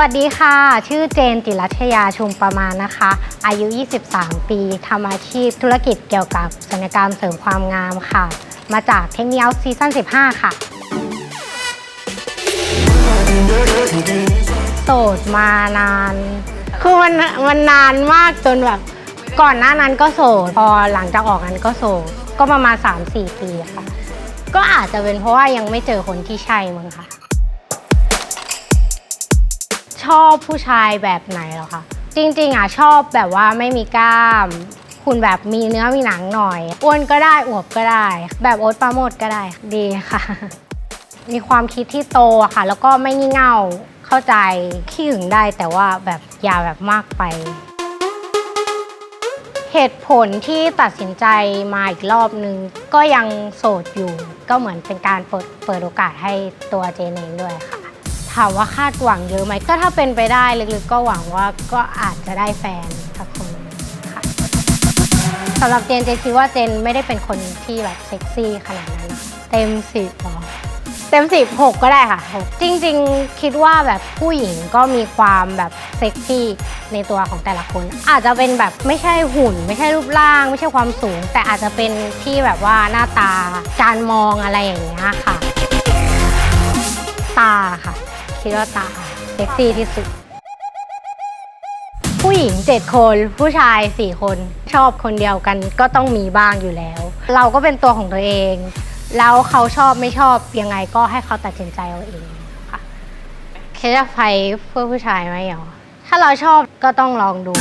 วัสดีค่ะ ชื่อเจนจิรัชยาชุมประมาณนะคะ อายุ 23 ปีทำอาชีพธุรกิจเกี่ยวกับศัลยกรรมเสริมความงามค่ะ มาจากเทคนิคซีซั่น15 ค่ะ โสดมานาน คือมันมันนานมากจนแบบ ก่อนหน้านั้นก็โสด พอหลังจากออกนั้นก็โสด ก็ประมาณ 3-4 ปีค่ะ ก็อาจจะเป็นเพราะว่ายังไม่เจอคนที่ใช่มั้งค่ะ ชอบผู้ชายแบบไหนเหรอคะ จริงๆอะชอบแบบว่าไม่มีกล้าม คุณแบบมีเนื้อมีหนังหน่อย อ้วนก็ได้อวบก็ได้ แบบโอ๊ตปราโมดก็ได้ดีค่ะ มีความคิดที่โตอะค่ะ แล้วก็ไม่งี่เง่าเข้าใจขี้หึงได้แต่ว่าแบบอย่าแบบมากไป เหตุผลที่ตัดสินใจมาอีกรอบนึง ก็ยังโสดอยู่ ก็เหมือนเป็นการเปิดเปิดโอกาสให้ตัวเจนเองด้วยค่ะ ถามว่าคาดหวังเยอะไหมก็ถ้าเป็นไปได้ลึกๆก็หวังว่าก็อาจจะได้แฟนสักคนค่ะสำหรับเจนเจนคิดว่าเจนไม่ได้เป็นคนที่แบบเซ็กซี่ขนาดนั้นนะเต็มสิบหรอเต็มสิบหกก็ได้ค่ะหกจริง ๆ คิดว่าแบบผู้หญิงก็มีความแบบเซ็กซี่ในตัวของแต่ละคน อาจจะเป็นแบบไม่ใช่หุ่น ไม่ใช่รูปร่าง ไม่ใช่ความสูง แต่อาจจะเป็นที่แบบว่าหน้าตาการมองอะไรอย่างเงี้ยค่ะ ตาค่ะ คิดว่าตาเซ็กซี่ที่สุด ผู้หญิง7คนผู้ชาย4คนชอบคนเดียวกันก็ต้องมีบ้างอยู่แล้ว เราก็เป็นตัวของตัวเอง แล้วเขาชอบไม่ชอบยังไงก็ให้เขาตัดสินใจเอาเองค่ะเคจะไฟเพื่อผู้ชายไหมเหรอถ้าเราชอบก็ต้องลองดู